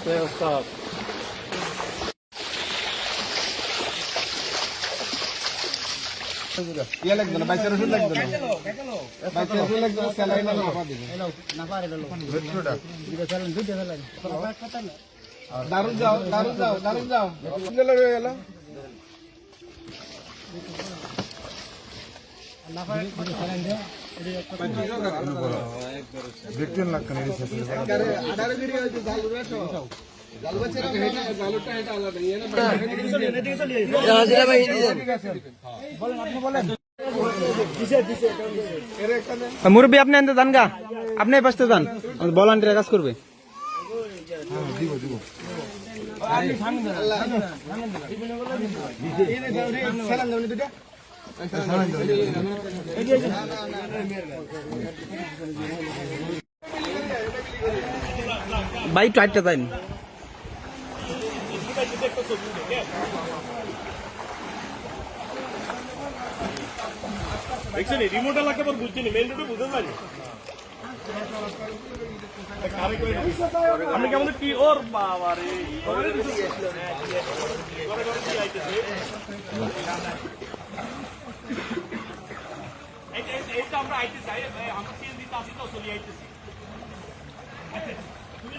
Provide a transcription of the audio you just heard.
Stay on top. ইয়ে লাগবে না বাইকের ওষুধ লাগবে না। বাইকের ওষুধ লাগবে না স্যালাইন আর নাপা দিবে। দারুণ যাও দারুণ যাও দারুণ যাও। গেল হয়ে গেল। দেখতেন লাগতেন আডারে ভিড় হয়েছে মুরব্বী, আপনি আনতে যান গা। আপনি এই পাশে যান। ভলান্টিয়ার কাজ করবে। দিব দিব সালাম ভাই টাইটটা যাইন দেখছেন রিমোট এলাকা পর বুঝছেন মেন রোডে বুঝতে পারি আপনি কেমন কি ওর বাবা রে ঘরে ঘরে এইটা এইটা আমরা আইতেছি আমরা সিএনজি তে চলে আইতেছি তুমি